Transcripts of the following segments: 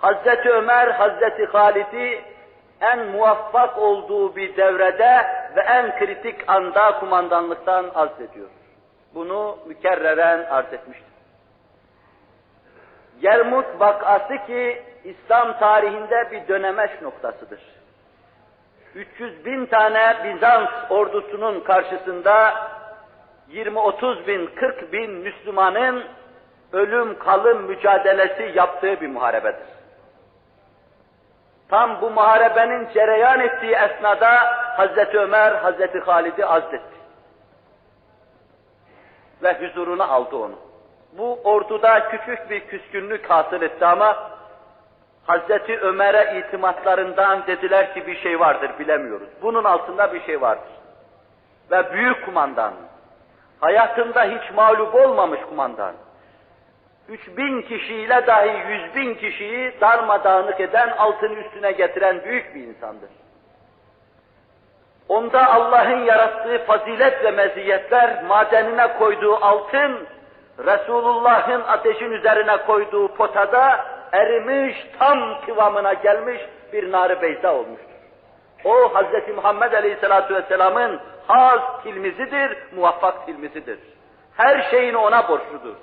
Hazreti Ömer, Hazreti Halid'i en muvaffak olduğu bir devrede ve en kritik anda kumandanlıktan azlediyor. Bunu mükerreren arz etmiştir. Yermut vakası ki İslam tarihinde bir dönemeç noktasıdır. 300 bin tane Bizans ordusunun karşısında 20-30 bin, 40 bin Müslümanın ölüm kalım mücadelesi yaptığı bir muharebedir. Tam bu muharebenin cereyan ettiği esnada Hazreti Ömer, Hazreti Halid'i azletti. Ve huzuruna aldı onu. Bu orduda küçük bir küskünlük hasıl etti ama Hazreti Ömer'e itimatlarından dediler ki bir şey vardır bilemiyoruz. Bunun altında bir şey vardır. Ve büyük kumandan, hayatında hiç mağlup olmamış kumandan, 3000 kişiyle dahi 100 bin kişiyi darmadağınık eden, altını üstüne getiren büyük bir insandır. Onda Allah'ın yarattığı fazilet ve meziyetler, madenine koyduğu altın, Resulullah'ın ateşin üzerine koyduğu potada erimiş, tam kıvamına gelmiş bir nar beyza olmuştur. O Hz. Muhammed Aleyhisselatü Vesselam'ın haz tilmizidir, muvaffak tilmizidir. Her şeyini ona borçludur.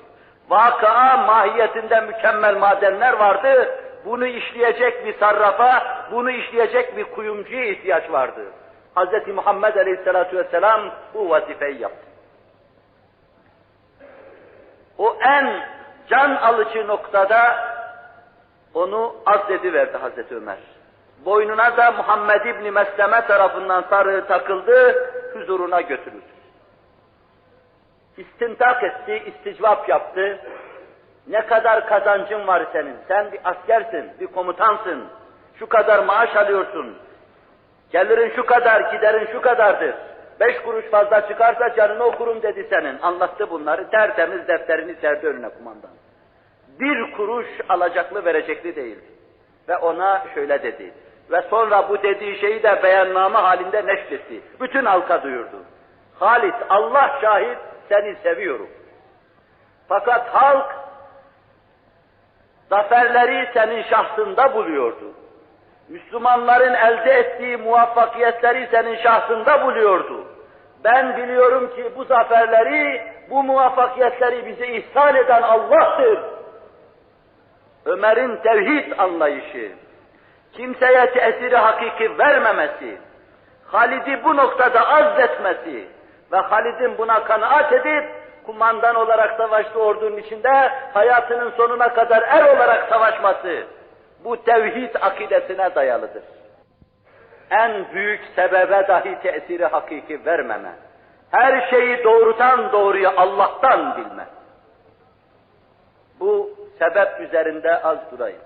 Vakıa mahiyetinde mükemmel madenler vardı. Bunu işleyecek bir sarrafa, bunu işleyecek bir kuyumcuya ihtiyaç vardı. Hz. Muhammed Aleyhisselatü Vesselam bu vazifeyi yaptı. O en can alıcı noktada onu azlediverdi Hazreti Ömer. Boynuna da Muhammed İbni Mesleme tarafından sarığı takıldı, huzuruna götürüldü. İstintak etti, isticvap yaptı. Ne kadar kazancın var senin? Sen bir askersin, bir komutansın. Şu kadar maaş alıyorsun. Gelirin şu kadar, giderin şu kadardır. Beş kuruş fazla çıkarsa canını okurum dedi senin. Anlattı bunları, tertemiz defterini serdi önüne kumandan. Bir kuruş alacaklı verecekli değil. Ve ona şöyle dedi. Ve sonra bu dediği şeyi de beyanname halinde neşretti. Bütün halka duyurdu. Halit, Allah şahit, seni seviyorum. Fakat halk zaferleri senin şahsında buluyordu. Müslümanların elde ettiği muvaffakiyetleri senin şahsında buluyordu. Ben biliyorum ki bu zaferleri, bu muvaffakiyetleri bize ihsan eden Allah'tır. Ömer'in tevhid anlayışı, kimseye tesiri hakiki vermemesi, Halid'i bu noktada azletmesi ve Halid'in buna kanaat edip kumandan olarak savaştığı ordunun içinde hayatının sonuna kadar er olarak savaşması bu tevhid akidesine dayalıdır. En büyük sebebe dahi tesiri hakiki vermeme. Her şeyi doğrudan doğruya Allah'tan bilme. Bu sebep üzerinde az durayım.